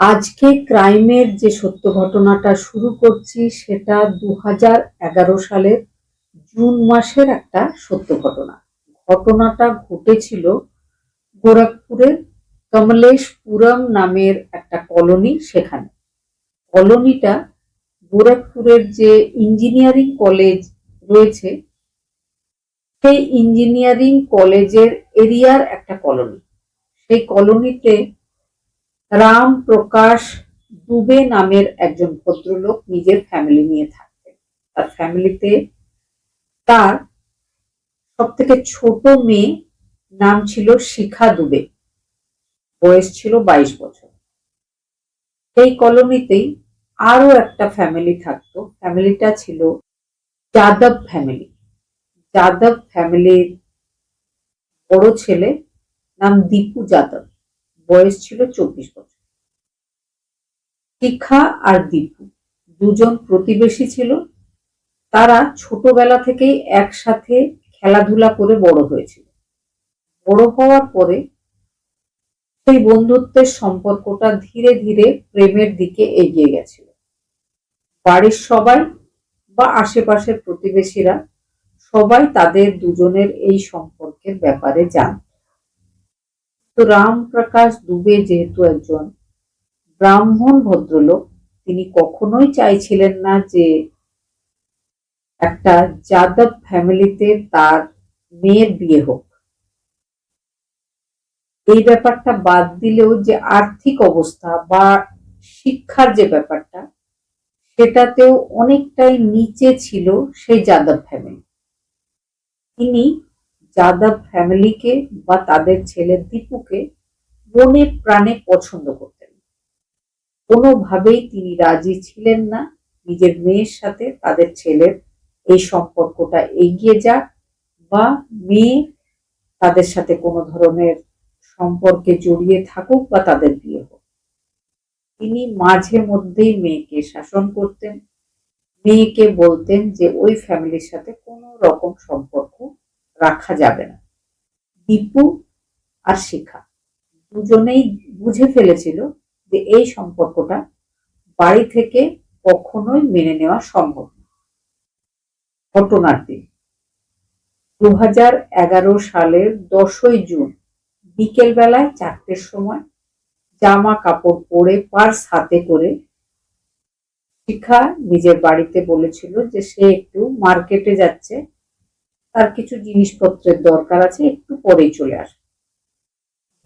আজকে ক্রাইমের যে সত্য ঘটনাটা শুরু করছি, সেটা দু হাজার এগারো সালের জুন মাসের একটা সত্য ঘটনা। ঘটনাটা ঘটেছিল গোরখপুরের কমলেশপুরম নামের একটা কলোনি সেখানে। কলোনিটা গোরখপুরের যে ইঞ্জিনিয়ারিং কলেজ রয়েছে, সেই ইঞ্জিনিয়ারিং কলেজের এরিয়ার একটা কলোনি। সেই কলোনিতে রাম প্রকাশ দুবে নামের একজন ভদ্রলোক নিজের ফ্যামিলি নিয়ে থাকতেন। তার ফ্যামিলিতে তার সব থেকে ছোট মেয়ে নাম ছিল শিখা দুবে। বয়স ছিল বাইশ বছর। সেই কলোনিতেই আরও একটা ফ্যামিলি থাকতো। ফ্যামিলিটা ছিল যাদব ফ্যামিলি যাদব ফ্যামিলির বড় ছেলে নাম দীপু যাদব। বয়স ছিল চব্বিশ বছর। শিখা আর দীপু দুজন প্রতিবেশী ছিল। তারা ছোটবেলা থেকেই একসাথে খেলাধুলা করে বড় হয়েছিল। বড় হওয়ার পরে সেই বন্ধুত্বের সম্পর্কটা ধীরে ধীরে প্রেমের দিকে এগিয়ে গেছিল। বাড়ির সবাই বা আশেপাশের প্রতিবেশীরা সবাই তাদের দুজনের এই সম্পর্কের ব্যাপারে জানত। তো রাম প্রকাশ দুবে যেহেতু একজন ব্রাহ্মণ ভদ্রলোক, তিনি কখনোই চাইছিলেন না যে একটা যাদব ফ্যামিলিতে তার মেয়ের বিয়ে হোক। এই ব্যাপারটা বাদ দিলেও যে আর্থিক অবস্থা বা শিক্ষার যে ব্যাপারটা, সেটাতেও অনেকটাই নিচে ছিল সেই যাদব ফ্যামিলি। তিনি যাদব ফ্যামিলিকে বা তাদের ছেলে দীপুকে মনে প্রাণে পছন্দ করতেন। কোনোভাবেই তিনি রাজি ছিলেন না। নিজের মেয়ের সাথে তাদের ছেলের এই সম্পর্কটা এগিয়ে যাক বা মেয়ে তাদের সাথে কোনো ধরনের সম্পর্কে জড়িয়ে থাকুক বা তাদের বিয়ে হোক। তিনি মাঝে মধ্যেই মেয়েকে শাসন করতেন। মেয়েকে বলতেন যে, ওই ফ্যামিলির সাথে কোনো রকম সম্পর্ক রাখা যাবে না। দীপু আর শিখা দুজনেই বুঝে ফেলেছিল যে এই সম্পর্কটা বাড়ি থেকে কখনোই মেনে নেওয়া সম্ভব না। ঘটনার দিন দু হাজার এগারো সালের দশই জুন বিকেল বেলায় চারটের সময় জামা কাপড় পরে পার্স হাতে করে শিখা নিজের বাড়িতে বলেছিল যে সে একটু মার্কেটে যাচ্ছে। তার কিছু জিনিসপত্রের দরকার আছে, একটু পরেই চলে আসবে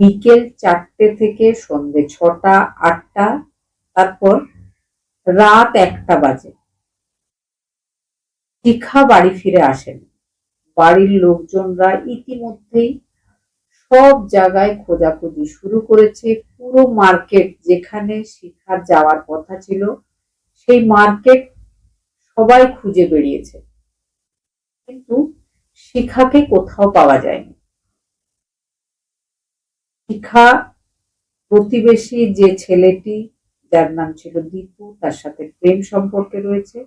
বিকেল চারটে থেকে সন্ধে ছটা, আটটা, তারপর রাত একটা বাজে। শিখা বাড়ি ফিরে আসেন। বাড়ির লোকজনরা ইতিমধ্যেই সব জায়গায় খোঁজাখুঁজি শুরু করেছে। পুরো মার্কেট যেখানে শিখার যাওয়ার কথা ছিল, সেই মার্কেট সবাই খুঁজে বেরিয়েছে। কিন্তু শিখাকে কোথাও পাওয়া যায়নি। শিখা প্রতিবেশী যে ছেলেটি, যার নাম ছিল দীপু, তার সাথে প্রেম সম্পর্কে রয়েছে,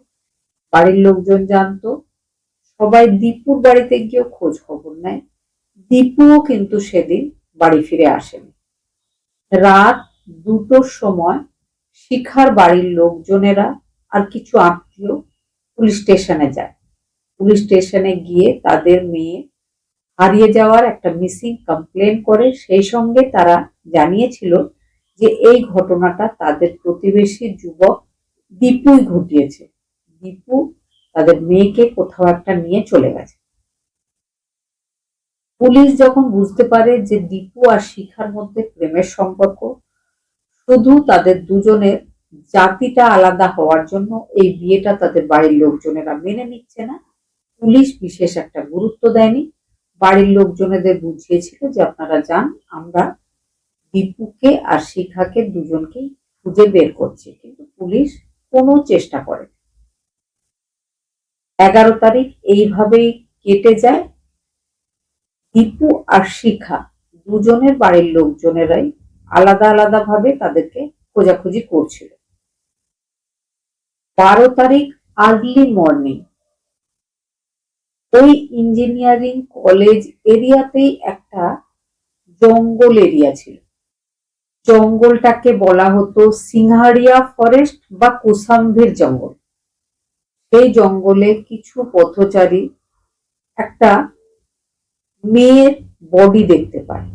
বাড়ির লোকজন জানতো, সবাই দীপুর বাড়িতে গিয়েও খোঁজ খবর নেয়। দীপুও কিন্তু সেদিন বাড়ি ফিরে আসেনি। রাত দুটোর সময় শিখার বাড়ির লোকজনেরা আর কিছু আত্মীয় পুলিশ স্টেশনে যায়। পুলিশ স্টেশনে গিয়ে তাদের মেয়ে হারিয়ে যাওয়ার একটা মিসিং কমপ্লেন করে। সেই সঙ্গে তারা জানিয়েছিল যে এই ঘটনাটা তাদের প্রতিবেশী যুবক দীপুই ঘটিয়েছে। দীপু তাদের মেয়েকে কোথাও একটা নিয়ে চলে গেছে। পুলিশ যখন বুঝতে পারে যে দীপু আর শিখার মধ্যে প্রেমের সম্পর্ক, শুধু তাদের দুজনের জাতিটা আলাদা হওয়ার জন্য এই বিয়েটা তাদের বাড়ির লোকজনেরা মেনে নিচ্ছে না। পুলিশ বিশেষ একটা গুরুত্ব দেয়নি। বাড়ির লোকজনেদের বুঝিয়েছিল যে আপনারা যান, আমরা দীপুকে আর শিখাকে দুজনকেই খুঁজে বের করছি, কিন্তু পুলিশ কোনো চেষ্টা করে এগারো তারিখ এইভাবেই কেটে যায়। দীপু আর শিখা দুজনের বাড়ির লোকজনেরাই আলাদা আলাদা ভাবে তাদেরকে খোঁজাখুঁজি করছিল। বারো তারিখ আর্লি মর্নিং ওই ইঞ্জিনিয়ারিং কলেজ এরিয়াতেই একটা জঙ্গল এরিয়া ছিল। জঙ্গলটাকে বলা হতো সিংহারিয়া ফরেস্ট বা কুসাম্ভের জঙ্গল। সেই জঙ্গলে কিছু পথচারী একটা মেয়ের বডি দেখতে পায়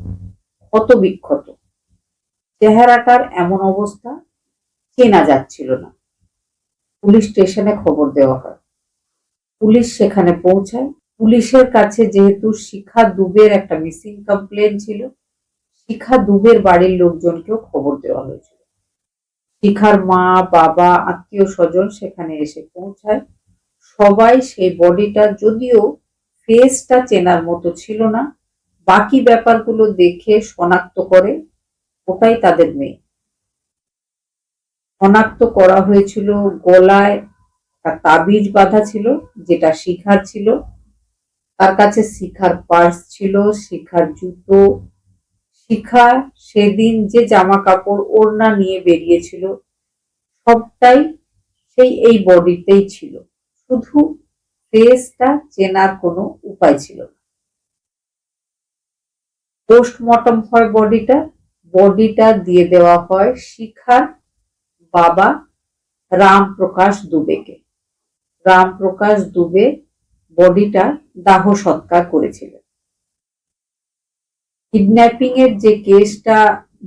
ক্ষত বিক্ষত চেহারাটার এমন অবস্থা চেনা যাচ্ছিল না। পুলিশ স্টেশনে খবর দেওয়া হয়। পুলিশ সেখানে পৌঁছায়। পুলিশের কাছে যেহেতু শিখা দুবের একটা মিসিং কমপ্লেন ছিল, শিখা দুবের বাড়ির লোকজনকেও খবর দেওয়া হয়েছিল। শিখার মা, বাবা, আত্মীয় স্বজন সেখানে এসে পৌঁছায়। সবাই সেই বডিটা যদিও ফেসটা চেনার মতো ছিল না, বাকি ব্যাপারগুলো দেখে শনাক্ত করে, ওটাই তাদের মেয়ে শনাক্ত করা হয়েছিল গলায় একটা তাবিজ বাঁধা ছিল, যেটা শিখার ছিল। তার কাছে শিখার পার্স ছিল, শিখার জুতো। শিখা সেদিন যে জামা কাপড় ওড়না নিয়ে বেরিয়েছিল, সবটাই সেই এই বডিতেই ছিল। শুধু ফেসটা চেনার কোনো উপায় ছিল না। পোস্টমর্টম হয় বডিটা বডিটা দিয়ে দেওয়া হয় শিখার বাবা রামপ্রকাশ দুবেকে। রামপ্রকাশ দুবে বডিটা দাহ সৎকার করেছিলেন। কিডন্যাপিং এর যে কেসটা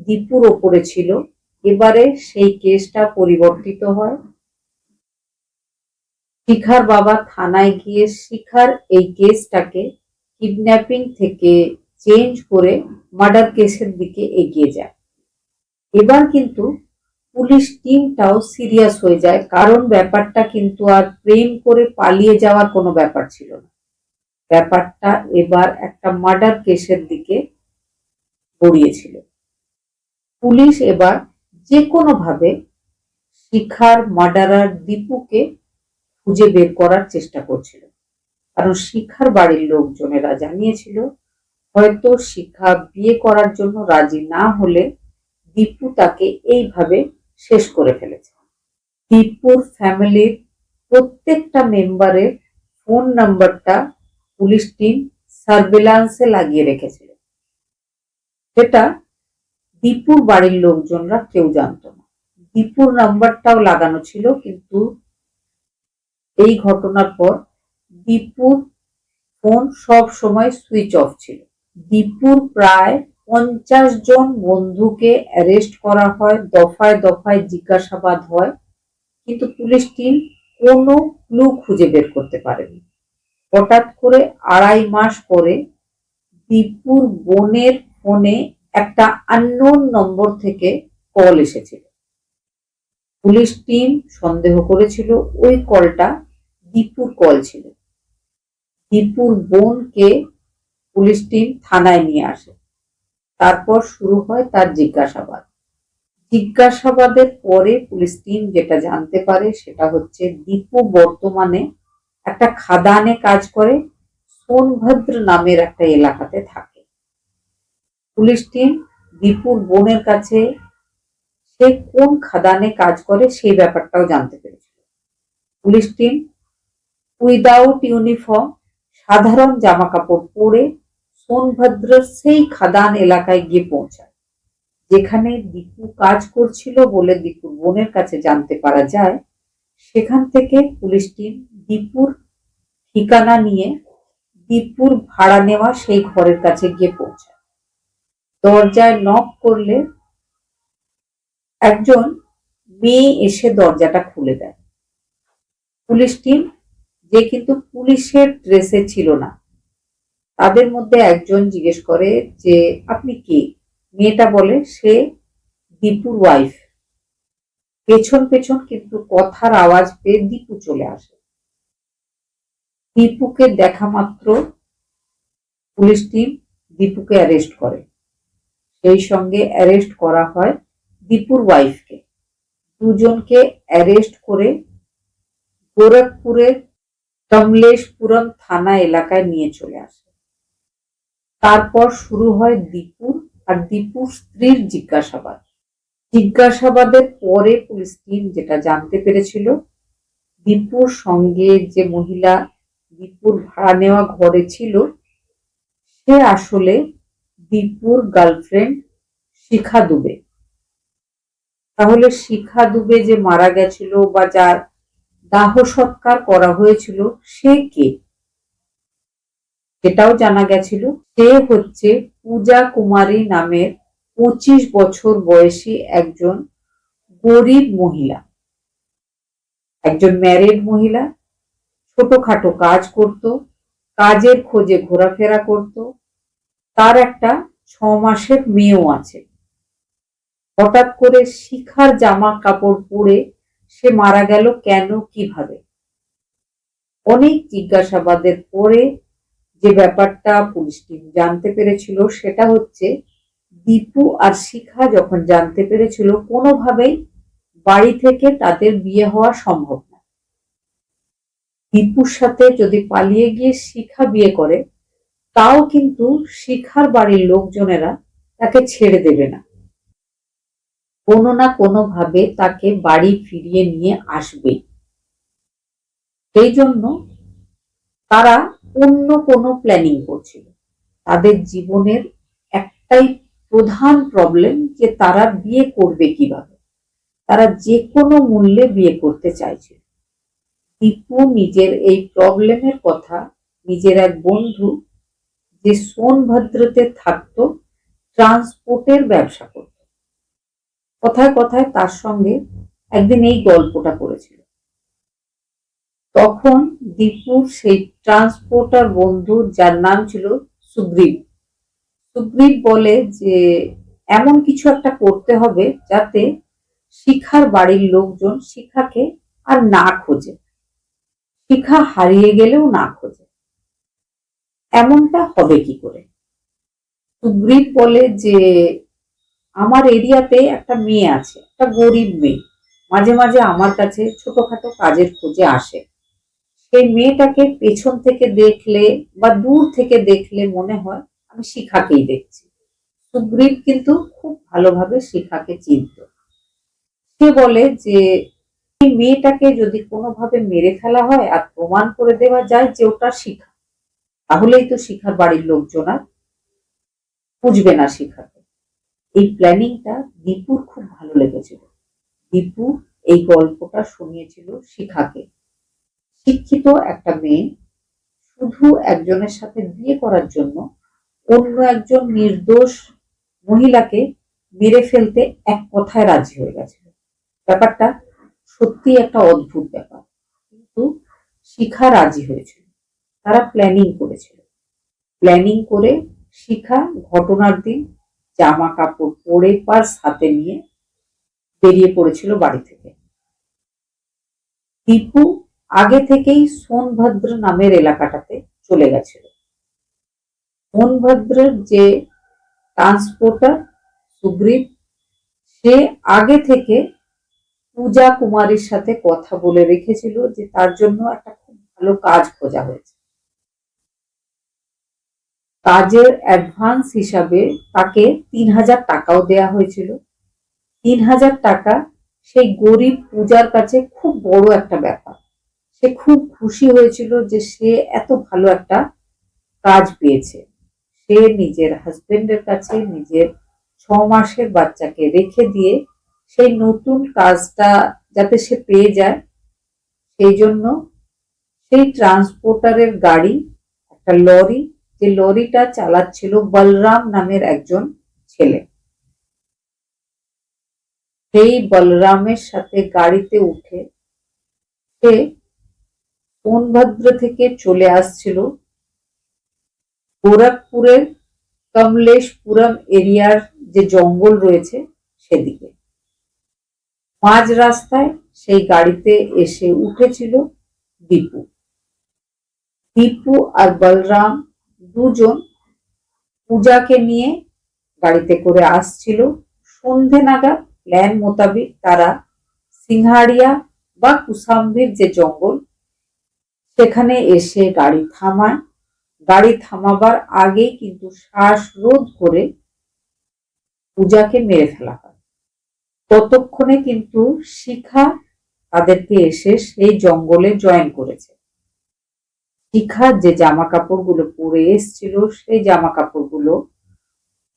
দীপুর ওপরে ছিল, এবারে সেই কেসটা পরিবর্তিত হয়। শিখার বাবা থানায় গিয়ে শিখার এই কেসটাকে কিডন্যাপিং থেকে চেঞ্জ করে মার্ডার কেসের দিকে এগিয়ে যায়। এবার কিন্তু পুলিশ টিমটাও সিরিয়াস হয়ে যায়। কারণ ব্যাপারটা কিন্তু আর প্রেম করে পালিয়ে যাওয়ার কোনো ব্যাপার ছিল না। ব্যাপারটা এবার একটা মার্ডার কেসের দিকে গড়িয়েছিল। পুলিশ এবার যে কোনোভাবে শিখার মার্ডারার দীপুকে খুঁজে বের করার চেষ্টা করছিল। কারণ শিখার বাড়ির লোকজনেরা জানিয়েছিল, হয়তো শিখা বিয়ে করার জন্য রাজি না হলে দীপু তাকে এইভাবে শেষ করে ফেলেছে। দীপুর ফ্যামিলির প্রত্যেকটা মেম্বারের ফোন নাম্বারটা পুলিশ টিম সার্ভেলান্সে লাগিয়ে রেখেছিল। সেটা দীপুর বাড়ির লোকজনরা কেউ জানতো না। দীপুর নাম্বারটাও লাগানো ছিল, কিন্তু এই ঘটনার পর দীপুর ফোন সব সময় সুইচ অফ ছিল। দীপুর প্রায় পঞ্চাশ জন বন্ধুকে অ্যারেস্ট করা হয়, দফায় দফায় জিজ্ঞাসাবাদ হয়, কিন্তু পুলিশ টিম কোনো ক্লু খুঁজে বের করতে পারেনি। হঠাৎ করে আড়াই মাস পরে দীপুর বোনের ফোনে একটা আননোন নম্বর থেকে কল এসেছিল। পুলিশ টিম সন্দেহ করেছিল ওই কলটা দীপুর কল ছিল। দীপুর বোনকে পুলিশ টিম থানায় নিয়ে আসে। তারপর শুরু হয় তার জিজ্ঞাসাবাদ। জিজ্ঞাসাবাদের পরে পুলিশ টিম যেটা জানতে পারে সেটা হচ্ছে দীপু বর্তমানে একটা খাদানে কাজ করে, সোনভদ্র নামের একটা এলাকাতে থাকে। পুলিশ টিম দীপুর বোনের কাছে সে কোন খাদানে কাজ করে সেই ব্যাপারটাও জানতে পেরেছিল। পুলিশ টিম উইদাউট ইউনিফর্ম, সাধারণ জামা কাপড় পরে সোনভদ্রের সেই খাদান এলাকায় গিয়ে পৌঁছায়। যেখানে দীপু কাজ করছিল বলে দীপুর বোনের কাছে জানতে পারা যায়, সেখান থেকে পুলিশ টিম দীপুর ঠিকানা নিয়ে দীপুর ভাড়া নেওয়া সেই ঘরের কাছে গিয়ে পৌঁছায়। দরজায় নক করলে একজন মেয়ে এসে দরজাটা খুলে দেয়। পুলিশ টিম যে কিন্তু পুলিশের ড্রেসে ছিল না তাদের মধ্যে একজন জিজ্ঞেস করে যে, আপনি কে? মেয়েটা বলে, সে দীপুর ওয়াইফ পেছন পেছন কিন্তু কথার আওয়াজ পেয়ে দীপু চলে আসে। দীপুকে দেখা মাত্র পুলিশ টিম দীপুকে অ্যারেস্ট করে। সেই সঙ্গে অ্যারেস্ট করা হয় দীপুর ওয়াইফকে দুজনকে অ্যারেস্ট করে গোরখপুরের কমলেশপুরম থানা এলাকায় নিয়ে চলে আসে। তারপর শুরু হয় দীপুর আর দীপুর স্ত্রীর জিজ্ঞাসাবাদ। জিজ্ঞাসাবাদের পরে পুলিশ টিম যেটা জানতে পেরেছিল, দীপুর সঙ্গে যে মহিলা দীপুর ভাড়া নেওয়া ঘরে ছিল, সে আসলে দীপুর গার্লফ্রেন্ড শিখা দুবে। তাহলে শিখা দুবে যে মারা গেছিল বা যার দাহ সৎকার করা হয়েছিল, সে কে? সেটাও জানা গেছিল। সে হচ্ছে পূজা কুমারী নামের পঁচিশ বছর বয়সী একজন গরিব মহিলা। একজন ম্যারিড মহিলা, ছোটখাটো কাজ করত, কাজের খোঁজে ঘোরাফেরা করত, তার একটা ছ মাসের মেয়েও আছে। হঠাৎ করে শিখার জামা কাপড় পরে সে মারা গেল কেন, কীভাবে? অনেক জিজ্ঞাসাবাদের পরে যে ব্যাপারটা পুলিশ টিম জানতে পেরেছিল সেটা হচ্ছে দীপু আর শিখা যখন জানতে পেরেছিল, কোনোভাবেই বাড়ি থেকে তাদের বিয়ে হওয়া সম্ভব না। দীপুর সাথে যদি পালিয়ে গিয়ে শিখা বিয়ে করে, তাও কিন্তু শিখার বাড়ির লোকজনেরা তাকে ছেড়ে দেবে না। কোনো না কোনোভাবে তাকে বাড়ি ফিরিয়ে নিয়ে আসবেই। সেই জন্য তারা অন্য কোনো প্ল্যানিং করছিল। তাদের জীবনের একটাই প্রধান প্রবলেম যে তারা বিয়ে করবে কীভাবে। তারা যে কোনো মূল্যে বিয়ে করতে চাইছিল। দীপু নিজের এই প্রবলেমের কথা, নিজের এক বন্ধু যে সোনভদ্রতে থাকতো ট্রান্সপোর্টের ব্যবসা করত। কথায় কথায় তার সঙ্গে একদিন এই গল্পটা করেছিল। তখন দীপুর সেই ট্রান্সপোর্টার বন্ধু যার নাম ছিল সুগ্রীব। সুগ্রীব বলে যে, এমন কিছু একটা করতে হবে যাতে শিখার বাড়ির লোকজন শিখাকে আর না খোঁজে। শিখা হারিয়ে গেলেও না খোঁজে। এমনটা হবে কি করে? সুগ্রীব বলে যে, আমার এরিয়াতে একটা মেয়ে আছে, একটা গরিব মেয়ে। মাঝে মাঝে আমার কাছে ছোটখাটো কাজের খোঁজে আসে। সেই মেয়েটাকে পেছন থেকে দেখলে বা দূর থেকে দেখলে মনে হয় আমি শিখাকেই দেখছি। সুগ্রীব কিন্তু খুব ভালোভাবে শিখাকে চিনত। সে বলে যে, এই মেয়েটাকে যদি কোনোভাবে মেরে ফেলা হয় আর প্রমাণ করে দেওয়া যায় যে ওটা শিখা, তাহলেই তো শিখার বাড়ির লোকজন আর বুঝবে না শিখাকে। এই প্ল্যানিংটা দীপুর খুব ভালো লেগেছিল। দীপু এই গল্পটা শুনিয়েছিল শিখাকে। শিক্ষিত একটা মেয়ে শুধু একজনের সাথে বিয়ে করার জন্য অন্য একজন নির্দোষ মহিলাকে মেরে ফেলতে এক কথায় রাজি হয়ে গেছিল ব্যাপারটা সত্যি একটা অদ্ভুত ব্যাপার। কিন্তু শিখা রাজি হয়েছিল তারা প্ল্যানিং করেছিল। প্ল্যানিং করে শিখা ঘটনার দিন জামা কাপড় পরে পার্স হাতে নিয়ে বেরিয়ে পড়েছিল বাড়ি থেকে। দীপু আগে থেকেই সোনভদ্র নামের এলাকাটাতে চলে গেছিল। সোনভদ্রের যে ট্রান্সপোর্টার সুগ্রীব, সে আগে থেকে পূজা কুমারীর সাথে কথা বলে রেখেছিল যে তার জন্য একটা খুব ভালো কাজ খোঁজা হয়েছে। কাজের অ্যাডভান্স হিসাবে তাকে তিন হাজার টাকাও দেয়া হয়েছিল। তিন হাজার টাকা সেই গরিব পূজার কাছে খুব বড় একটা ব্যাপার। সে খুব খুশি হয়েছিল যে সে এত ভালো একটা কাজ পেয়েছে। সে নিজের হাজবেন্ডের কাছে নিজের ছ মাসের বাচ্চাকে রেখে দিয়ে সেই নতুন কাজটা যাতে সে পেয়ে যায়, সেই জন্য সেই ট্রান্সপোর্টারের গাড়ি, একটা লরি, যে লরিটা চালাচ্ছিল বলরাম নামের একজন ছেলে। সেই বলরামের সাথে গাড়িতে উঠে সে সোনভদ্র থেকে চলে আসছিল গোরখপুরের কমলেশপুরম এরিয়ার যে জঙ্গল রয়েছে সেদিকে। মাঝ রাস্তায় সেই গাড়িতে এসে উঠেছিল দীপু। দীপু আর বলরাম দুজন পূজাকে নিয়ে গাড়িতে করে আসছিল। সন্ধে নাগাদ প্ল্যান মোতাবেক তারা সিংহাড়িয়া বা কুসাম্বির যে জঙ্গল সেখানে এসে গাড়ি থামায়। গাড়ি থামাবার আগেই কিন্তু শ্বাসরোধ করে পূজাকে মেরে ফেলা হয়। ততক্ষণে কিন্তু শিখা তাদেরকে এসে সেই জঙ্গলে জয়েন করেছে। শিখা যে জামা কাপড়গুলো পরে এসছিল, সেই জামা কাপড়গুলো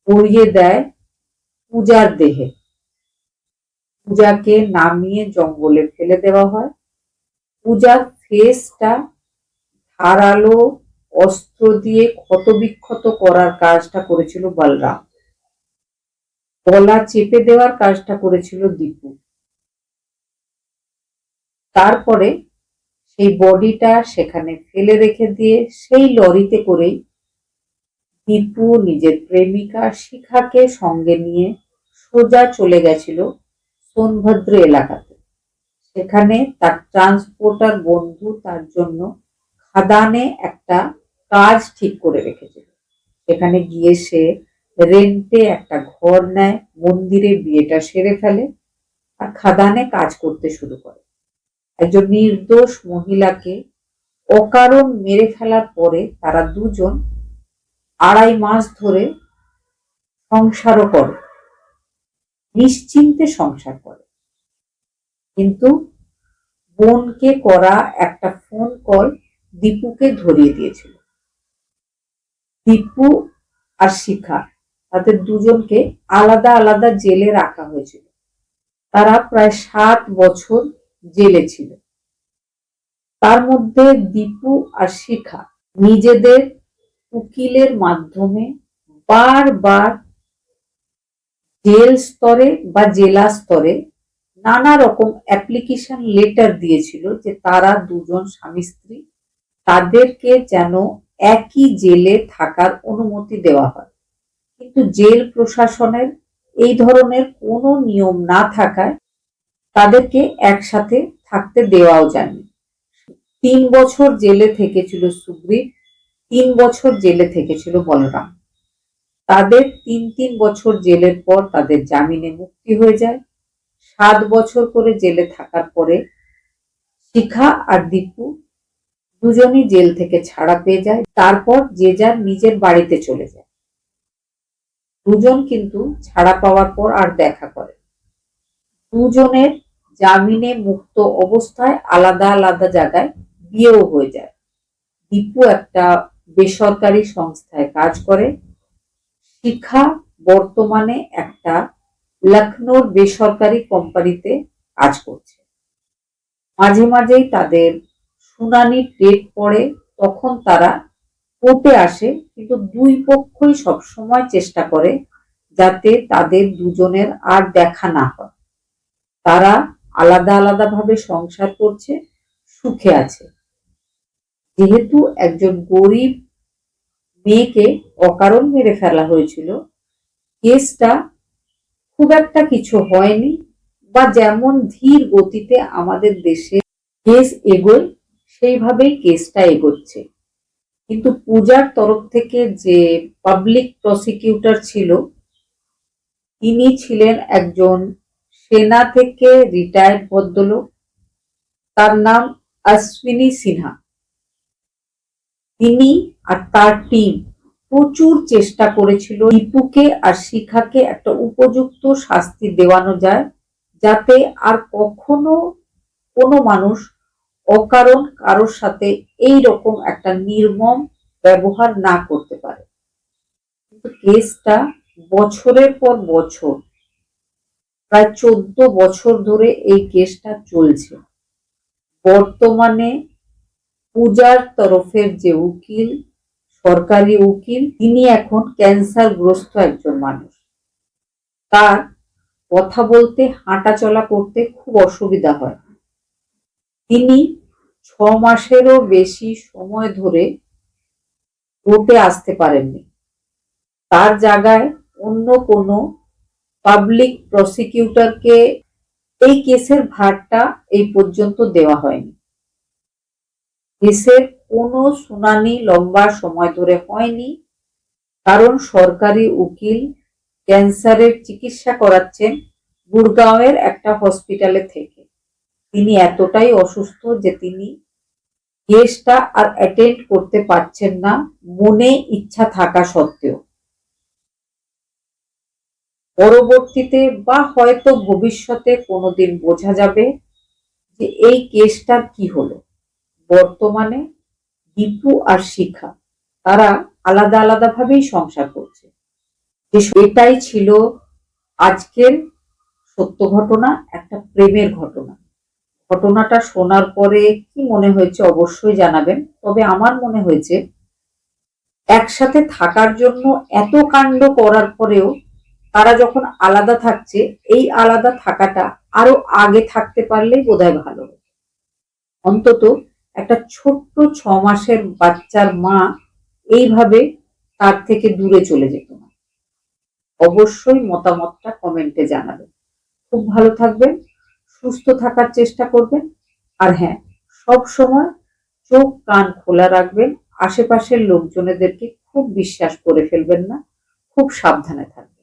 পরিয়ে দেয় পূজার দেহে। পূজাকে নামিয়ে জঙ্গলে ফেলে দেওয়া হয়। পূজার ফেসটা ধারালো অস্ত্র দিয়ে ক্ষতবিক্ষত করার কাজটা করেছিল বলরাম। গলা চেপে দেওয়ার কাজটা করেছিল দীপু। তারপরে সেই বডিটা সেখানে ফেলে রেখে দিয়ে সেই লরিতে করেই দীপু নিজের প্রেমিকা শিখাকে সঙ্গে নিয়ে সোজা চলে গেছিল সোনভদ্র এলাকাতে। সেখানে তার ট্রান্সপোর্টার বন্ধু তার জন্য খাদানে একটা কাজ ঠিক করে রেখেছিল। সেখানে গিয়ে সে রেন্টে একটা ঘর নেয়, মন্দিরে বিয়েটা সেরে ফেলে আর খাদানে কাজ করতে শুরু করে। একজন নির্দোষ মহিলাকে অকারণ মেরে ফেলার পরে তারা দুজন আড়াই মাস ধরে সংসারও করে, নিশ্চিন্তে সংসার করে। কিন্তু বোনকে করা একটা ফোন কল দীপুকে ধরিয়ে দিয়েছিল। দীপু আর শিখা তাদের দুজনকে আলাদা আলাদা জেলে রাখা হয়েছিল। তারা প্রায় সাত বছর জেলে ছিল। তার মধ্যে দীপু আর শিখা নিজেদের উকিলের মাধ্যমে বারবার জেল স্তরে বা জেলা স্তরে নানা রকম অ্যাপ্লিকেশন লেটার দিয়েছিল যে তারা দুজন স্বামী স্ত্রী তাদেরকে যেন একই জেলে থাকার অনুমতি দেওয়া হয়। কিন্তু জেল প্রশাসনের এই ধরনের কোনো নিয়ম না থাকায় তাদেরকে একসাথে থাকতে দেওয়াও যায়নি। তিন বছর জেলে থেকেছিল সুগ্রীব, তিন বছর জেলে থেকেছিল বলরাম। তাদের তিন তিন বছর জেলের পর তাদের জামিনে মুক্তি হয়ে যায়। সাত বছর করে জেলে থাকার পরে শিখা আর দীপু দুজনই জেল থেকে ছাড়া পেয়ে যায়। তারপর যে যার নিজের বাড়িতে চলে যায়। দুজন কিন্তু ছাড়া পাওয়ার পর আর দেখা করে। দুজনের জামিনে মুক্ত অবস্থায় আলাদা আলাদা জায়গায় বিয়েও হয়ে যায়। দীপু একটা বেসরকারি সংস্থায় কাজ করে। শিখা বর্তমানে একটা লখনৌর বেসরকারি কোম্পানিতে কাজ করছে। মাঝে মাঝেই তাদের শুনানি ডেট পড়ে, তখন তারা কোর্টে আসে, কিন্তু দুই পক্ষই সবসময় চেষ্টা করে যাতে তাদের দুজনের আর দেখা না হয়। তারা আলাদা আলাদা ভাবে সংসার করছে, সুখে আছে। যেহেতু একজন গরিব মেয়েকে অকারণ মেরে ফেলা হয়েছিল, কেসটা খুব একটা কিছু হয়নি, বা যেমন ধীর গতিতে আমাদের দেশে কেস এগোয়, সেইভাবেই কেসটা এগোচ্ছে। কিন্তু পূজার তরফ থেকে যে পাবলিক প্রসিকিউটর ছিল, তিনি ছিলেন একজন সেনা থেকে রিটায়ার্ড ভদ্রলোক। তার নাম অশ্বিনী সিনহা। তিনি আর তার টিম প্রচুর চেষ্টা করেছিল রিপুকে আর শিখাকে একটা উপযুক্ত শাস্তি দেওয়ানো যায়, যাতে আর কখনো কোনো মানুষ অকারণ কারোর সাথে এই রকম একটা নির্মম ব্যবহার না করতে পারে। কিন্তু কেসটা বছরের পর বছর, প্রায় চোদ্দ বছর ধরে এই কেসটা চলছে। বর্তমানে পূজার তরফের যে উকিল সরকারি উকিল, তিনি এখন ক্যান্সারগ্রস্ত একজন মানুষ। তার কথা বলতে হাঁটা চলা করতে খুব অসুবিধা হয়। তিনি ছ মাসেরও বেশি সময় ধরে কোর্টে আসতে পারেননি। তার জায়গায় অন্য কোনো পাবলিক প্রসিকিউটরকে এই কেসের ভারটা এই পর্যন্ত দেওয়া হয়নি। কেসের কোনো শুনানি লম্বা সময় ধরে হয়নি, কারণ সরকারি উকিল ক্যান্সারের চিকিৎসা করাচ্ছেন গুরগাঁওয়ের একটা হসপিটালে থেকে। তিনি এতটাই অসুস্থ যে তিনি কেসটা আর অ্যাটেন্ড করতে পারছেন না মনে ইচ্ছা থাকা সত্ত্বেও। পরবর্তীতে বা হয়তো ভবিষ্যতে কোনোদিন বোঝা যাবে যে এই কেসটার কি হলো। বর্তমানে দীপু আর শিখা। তারা আলাদা আলাদা ভাবেই সংসার করছে। যে এটাই ছিল আজকের সত্য ঘটনা, একটা প্রেমের ঘটনা। ঘটনাটা শোনার পরে কি মনে হয়েছে অবশ্যই জানাবেন। তবে আমার মনে হয়েছে, একসাথে থাকার জন্য এত কাণ্ড করার পরেও তারা যখন আলাদা থাকছে, এই আলাদা থাকাটা আরও আগে থাকতে পারলেই বোধহয় ভালো অন্তত একটা ছোট্ট ছ মাসের বাচ্চার মা এইভাবে তার থেকে দূরে চলে যেত না। অবশ্যই মতামতটা কমেন্টে জানাবেন। খুব ভালো থাকবেন, সুস্থ থাকার চেষ্টা করবেন আর হ্যাঁ সব সময় চোখ কান খোলা রাখবেন। আশেপাশের লোকজনেদেরকে খুব বিশ্বাস করে ফেলবেন না, খুব সাবধানে থাকবেন।